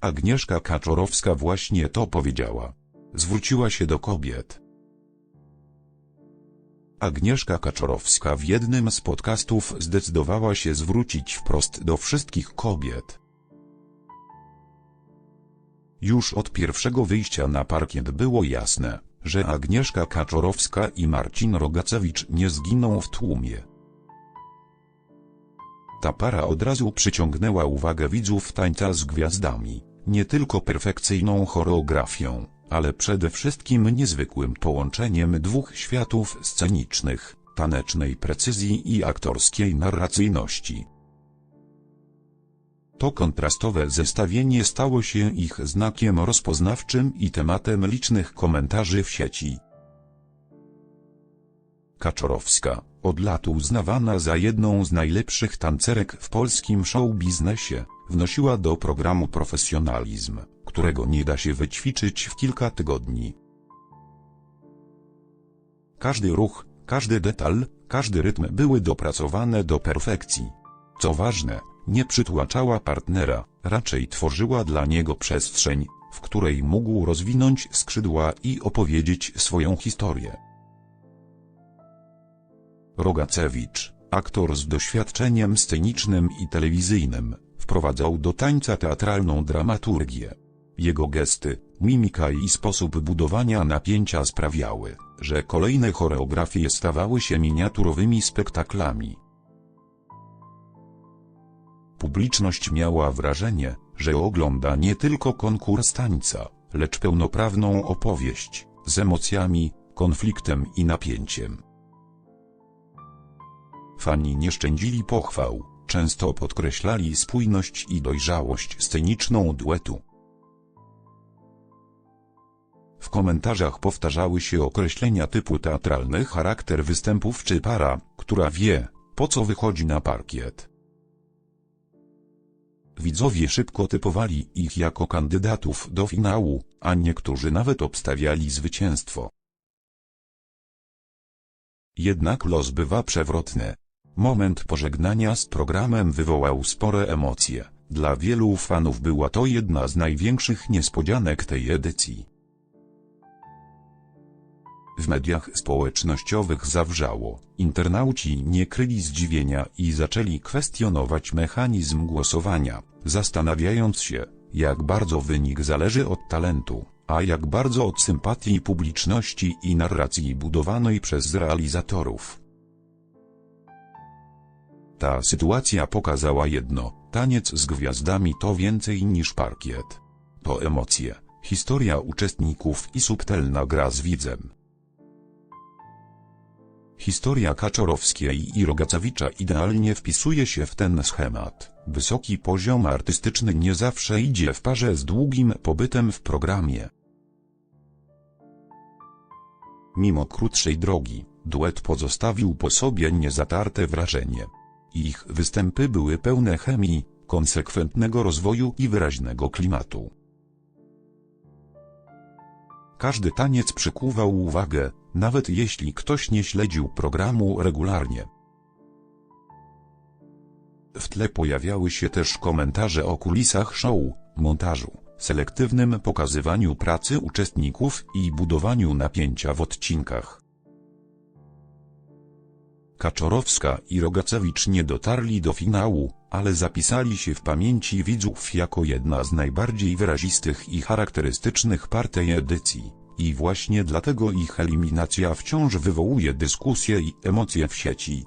Agnieszka Kaczorowska właśnie to powiedziała. Zwróciła się do kobiet. Agnieszka Kaczorowska w jednym z podcastów zdecydowała się zwrócić wprost do wszystkich kobiet. Już od pierwszego wyjścia na parkiet było jasne, że Agnieszka Kaczorowska i Marcin Rogacewicz nie zginą w tłumie. Ta para od razu przyciągnęła uwagę widzów tańca z gwiazdami, nie tylko perfekcyjną choreografią, ale przede wszystkim niezwykłym połączeniem dwóch światów scenicznych, tanecznej precyzji i aktorskiej narracyjności. To kontrastowe zestawienie stało się ich znakiem rozpoznawczym i tematem licznych komentarzy w sieci. Kaczorowska, od lat uznawana za jedną z najlepszych tancerek w polskim show biznesie, wnosiła do programu profesjonalizm, którego nie da się wyćwiczyć w kilka tygodni. Każdy ruch, każdy detal, każdy rytm były dopracowane do perfekcji. Co ważne, nie przytłaczała partnera, raczej tworzyła dla niego przestrzeń, w której mógł rozwinąć skrzydła i opowiedzieć swoją historię. Rogacewicz, aktor z doświadczeniem scenicznym i telewizyjnym, wprowadzał do tańca teatralną dramaturgię. Jego gesty, mimika i sposób budowania napięcia sprawiały, że kolejne choreografie stawały się miniaturowymi spektaklami. Publiczność miała wrażenie, że ogląda nie tylko konkurs tańca, lecz pełnoprawną opowieść, z emocjami, konfliktem i napięciem. Fani nie szczędzili pochwał, często podkreślali spójność i dojrzałość sceniczną duetu. W komentarzach powtarzały się określenia typu teatralny charakter występów czy para, która wie, po co wychodzi na parkiet. Widzowie szybko typowali ich jako kandydatów do finału, a niektórzy nawet obstawiali zwycięstwo. Jednak los bywa przewrotny. Moment pożegnania z programem wywołał spore emocje. Dla wielu fanów była to jedna z największych niespodzianek tej edycji. W mediach społecznościowych zawrzało, internauci nie kryli zdziwienia i zaczęli kwestionować mechanizm głosowania, zastanawiając się, jak bardzo wynik zależy od talentu, a jak bardzo od sympatii publiczności i narracji budowanej przez realizatorów. Ta sytuacja pokazała jedno, taniec z gwiazdami to więcej niż parkiet. To emocje, historia uczestników i subtelna gra z widzem. Historia Kaczorowskiej i Rogacewicza idealnie wpisuje się w ten schemat. Wysoki poziom artystyczny nie zawsze idzie w parze z długim pobytem w programie. Mimo krótszej drogi, duet pozostawił po sobie niezatarte wrażenie. Ich występy były pełne chemii, konsekwentnego rozwoju i wyraźnego klimatu. Każdy taniec przykuwał uwagę, nawet jeśli ktoś nie śledził programu regularnie. W tle pojawiały się też komentarze o kulisach show, montażu, selektywnym pokazywaniu pracy uczestników i budowaniu napięcia w odcinkach. Kaczorowska i Rogacewicz nie dotarli do finału, ale zapisali się w pamięci widzów jako jedna z najbardziej wyrazistych i charakterystycznych par tej edycji. I właśnie dlatego ich eliminacja wciąż wywołuje dyskusje i emocje w sieci.